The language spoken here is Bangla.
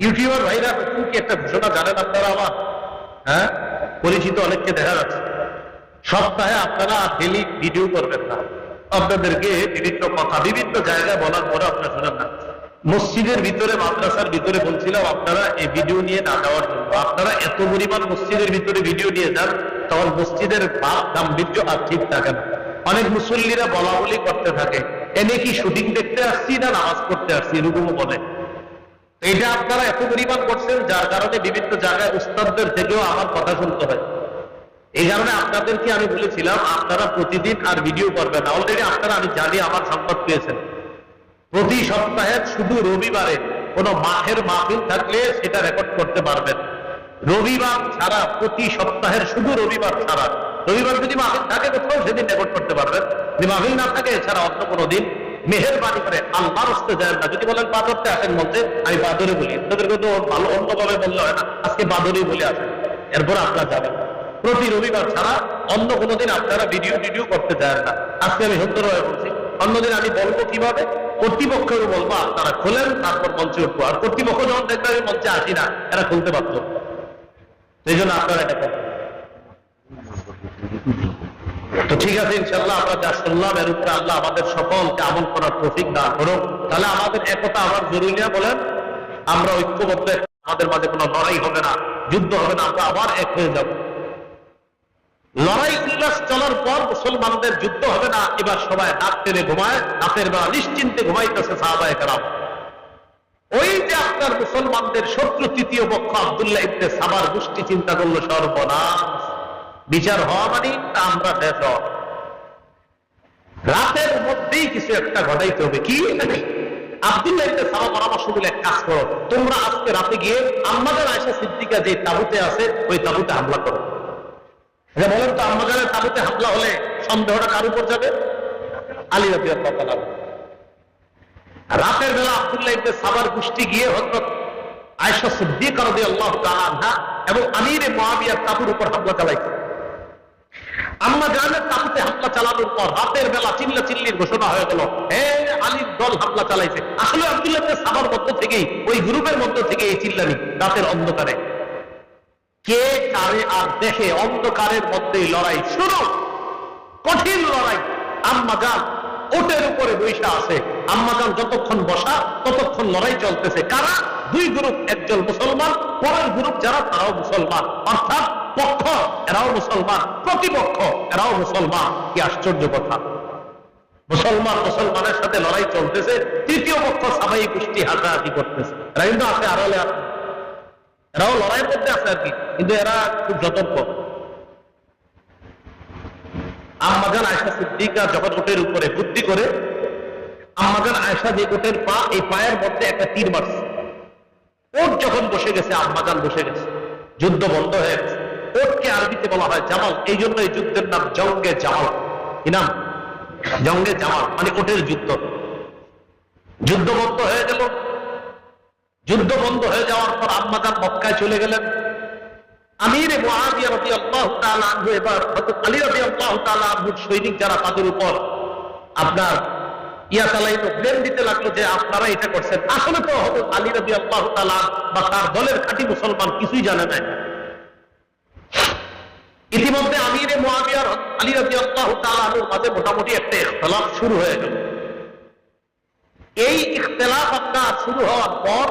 ইউটিউবার ভাইরা কি একটা ঘোষণা জানেন আপনারা আমার? হ্যাঁ? পরিচিত অনেককে দেখা যাচ্ছে। সপ্তাহে আপনারা ডেলি ভিডিও করবেন না। আপনাদেরকে বিভিন্ন কথা, বিভিন্ন জায়গায় বলার পরে আপনারা শুনেন না। মসজিদের ভিতরে, মাদ্রাসার ভিতরে বলছিলাম, আপনারা এই ভিডিও নিয়ে না যাওয়ার জন্য। আপনারা এত পরিমাণ মসজিদের ভিতরে ভিডিও নিয়ে যান, তখন মসজিদের ভাব গাম্ভীর্য আর ঠিক থাকে না। অনেক মুসল্লিরা বলা বলি করতে থাকে, এনে কি শুটিং দেখতে আসছি না নামাজ পড়তে আসছি? এরকমও বলে। এটা আপনারা এত পরিমাণ করছেন, যার কারণে বিভিন্ন জায়গায় উস্তাদদের থেকেও আমার কথা শুনতে হয়। এই কারণে আপনাদেরকে আমি বলেছিলাম, আপনারা প্রতিদিন আর ভিডিও করবেন না। অলরেডি আপনারা, আমি জানি, আমার সংবাদ পেয়েছেন। প্রতি সপ্তাহে শুধু রবিবারে কোনো মাহের মাহফিল থাকলে সেটা রেকর্ড করতে পারবেন। রবিবার ছাড়া, প্রতি সপ্তাহের শুধু রবিবার ছাড়া। রবিবার যদি মাহফিল থাকে, কোথাও সেদিন রেকর্ড করতে পারবেন। যদি মাহফিল না থাকে, এছাড়া অন্য কোনো দিন মেহেরবানি করে আল্লাহর হস্তে যায় না। যদি বলেন বাদরতে আসেন মধ্যে আমি বাদরে বলি। তাদেরকে তো ভালো অন্যভাবে বললে হয় না। আজকে বাদরই বলে আসেন। এরপর আপনারা যাবেন। প্রতি রবিবার ছাড়া অন্য কোনো দিন আপনারা ভিডিও ভিডিও করতে চান না। আজকে আমি সত্তর হয়ে বলছি। অন্যদিন আমি বলব কীভাবে? কর্তৃপক্ষকে বলব আপনারা খোলেন, তারপর মঞ্চে উঠবো। আর কর্তৃপক্ষ যখন দেখবে, আমি মঞ্চে আসি না। এরা খুলতে পারত সেই জন্য আপনারা এটা করবেন তো ঠিক আছে ইনশাল্লাহ আমরা যা শুনলাম, এর উপরে আল্লাহ আমাদের সকলকে আমল করার তৌফিক দান করুক। তাহলে আমাদের একতা আমার জরুরি না, বলেন? আমরা ঐক্যবদ্ধ, আমাদের মাঝে কোনো লড়াই হবে না, যুদ্ধ হবে না, আমরা আবার এক হয়ে যাব। লড়াই উল্লাস চলার পর মুসলমানদের যুদ্ধ হবে না, এবার সবাই হাত টেনে ঘুমায়, রাতের বেলা নিশ্চিন্তে ঘুমাইতেছে সাহাবায় কারাম। ওই যে আপনার মুসলমানদের শত্রু তৃতীয় পক্ষ আবদুল্লাহ ইবনে সাবার গোষ্ঠী চিন্তা করল, সর্বনাশ। বিচার হওয়া মানে আমরা শেষ হওয়া রাতের মধ্যেই কিছু একটা ঘটাইতে হবে। কি? আয়সা তাবুতে হামলা হলে সন্দেহটা কার উপর যাবে? আলী রাতের বেলা আব্দুল্লাহ সাবার গোষ্ঠী গিয়ে হযরত আয়েশা সিদ্দিকা রাদিয়াল্লাহু তাআলা এবং আমিরে মুয়াবিয়ার তাবুর উপর হামলা চালাইছে। আম্মা জানের তাবুতে হামলা চালানোর পর রাতের বেলা চিল্লা চিল্লির ঘোষণা হয়ে গেল, হে আলীর দল হামলা চালাইছে। আসলে আব্দুল্লাহ সাবার মধ্য থেকেই, ওই গ্রুপের মধ্য থেকে এই চিল্লানি রাতের অন্ধকারে। কে কারে আর দেখে অন্ধকারের মধ্যেই লড়াই শুরু? কঠিন লড়াই। আম্মা জান ওটের উপরে বৈশা আছে। আম্মা জান যতক্ষণ বসা, ততক্ষণ লড়াই চলতেছে। কারা? দুই গ্রুপ, একজন মুসলমান, পরের গ্রুপ যারা, তারাও মুসলমান। অর্থাৎ পক্ষ, এরাও মুসলমান, প্রতিপক্ষ, এরাও মুসলমান। কি আশ্চর্য কথা। মুসলমান মুসলমানের সাথে লড়াই চলতেছে, তৃতীয় পক্ষ সাবাই গোষ্ঠী হাঁটাহাঁটি করতেছে। এরা কিন্তু আছে আড়ালে আছে। এরাও লড়াইয়ের মধ্যে আছে আর কি, কিন্তু এরা খুব সতর্ক আম্মাজান আয়সা সিদ্দিকা যখন ওটের উপরে বুদ্ধি করে, আম্মাজান আয়সা যে ওটের পা, এই পায়ের মধ্যে একটা তীর মারছে। ওট যখন বসে গেছে, আম্মাজান বসে গেছে। যুদ্ধ বন্ধ হয়ে গেছে। ওটকে আরবিতে বলা হয় জামাল। এই জন্য এই যুদ্ধের নাম জঙ্গে জামাল। কি নাম? জঙ্গে জামাল মানে ওটের যুদ্ধ। যুদ্ধ বন্ধ হয়ে গেল। যুদ্ধ বন্ধ হয়ে যাওয়ার পর আম্মাজান মক্কায় চলে গেলেন। আমির এবার আলী রাদিয়াল্লাহু তাআলা সৈনিক যারা তাদের উপর আপনার ইয়া চালাইতো ব্লেম দিতে লাগল যে আপনারা এটা করছেন। আসলে তো আলী রাদিয়াল্লাহু তাআলা বা তার দলের খাঁটি মুসলমান কিছুই জানে না ইতিমধ্যে আমির মহাবিয়ার আলী রাজি আল্লাহ তালুর মাঝে মোটামুটি একটা ইখতলাফ শুরু হয়ে গেল। এই ইখতলাফ আপনার শুরু হওয়ার পর